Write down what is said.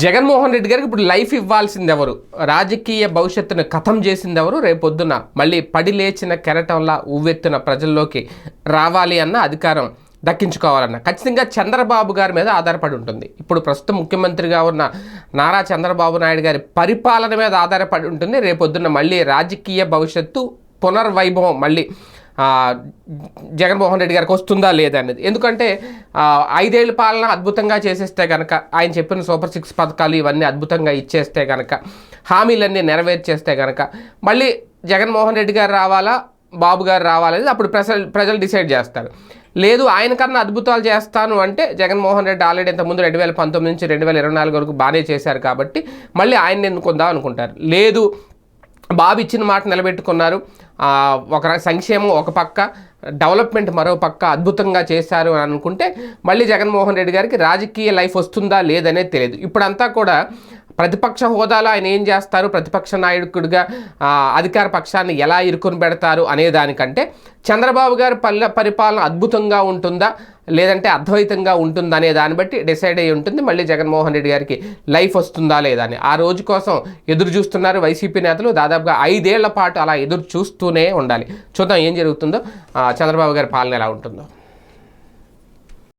జగన్మోహన్ రెడ్డి గారికి ఇప్పుడు లైఫ్ ఇవ్వాల్సింది ఎవరు రాజకీయ భవిష్యత్తును కథం చేసింది ఎవరు రేపొద్దున మళ్ళీ పడి లేచిన కెరటంలా ఉవ్వెత్తున ప్రజల్లోకి రావాలి అన్న అధికారం దక్కించుకోవాలన్న. ఖచ్చితంగా చంద్రబాబు గారి మీద ఆధారపడి ఉంటుంది. ఇప్పుడు ప్రస్తుతం ముఖ్యమంత్రిగా ఉన్న నారా చంద్రబాబు నాయుడు గారి పరిపాలన మీద ఆధారపడి ఉంటుంది. రేపొద్దున మళ్ళీ రాజకీయ భవిష్యత్తు పునర్వైభవం మళ్ళీ జగన్మోహన్ రెడ్డి గారికి వస్తుందా లేదా అనేది. ఎందుకంటే ఐదేళ్ళ ఐదేళ్ళ పాలన అద్భుతంగా చేసేస్తే కనుక ఆయన చెప్పిన సూపర్ సిక్స్ పథకాలు ఇవన్నీ అద్భుతంగా ఇచ్చేస్తే కనుక హామీలన్నీ నెరవేర్చేస్తే కనుక మళ్ళీ జగన్మోహన్ రెడ్డి గారు రావాలా బాబు గారు రావాలనేది అప్పుడు ప్రజలు ప్రజలు డిసైడ్ చేస్తారు. లేదు ఆయన కన్నా అద్భుతాలు చేస్తాను అంటే జగన్మోహన్ రెడ్డి ఆల్రెడీ ఇంతకుముందు రెండు వేల పంతొమ్మిది నుంచి రెండు వేల ఇరవై నాలుగు వరకు బాగానే చేశారు కాబట్టి మళ్ళీ ఆయన ఎన్నుకుందాం అనుకుంటారు. లేదు బాబు ఇచ్చిన మాట నిలబెట్టుకున్నారు. ఒక సంక్షేమం ఒక పక్క డెవలప్మెంట్ మరో పక్క అద్భుతంగా చేశారు అని అనుకుంటే మళ్ళీ జగన్మోహన్ రెడ్డి గారికి రాజకీయ లైఫ్ వస్తుందా లేదనేది తెలియదు. ఇప్పుడంతా కూడా ప్రతిపక్ష హోదాలో ఆయన ఏం చేస్తారు? ప్రతిపక్ష నాయకుడిగా అధికార పక్షాన్ని ఎలా ఇరుకుని పెడతారు అనే దానికంటే చంద్రబాబు గారి పల్లె పరిపాలన అద్భుతంగా ఉంటుందా? లేదంటే అద్వైతంగా ఉంటుందా అనే దాన్ని బట్టి డిసైడ్ అయ్యి ఉంటుంది. మళ్ళీ జగన్మోహన్ రెడ్డి గారికి లైఫ్ వస్తుందా లేదా అని. ఆ రోజు కోసం ఎదురు చూస్తున్నారు వైసీపీ నేతలు. దాదాపుగా ఐదేళ్ళ పాటు అలా ఎదురు చూస్తూనే ఉండాలి. చూద్దాం ఏం జరుగుతుందో. చంద్రబాబు గారి పాలన ఎలా ఉంటుందో.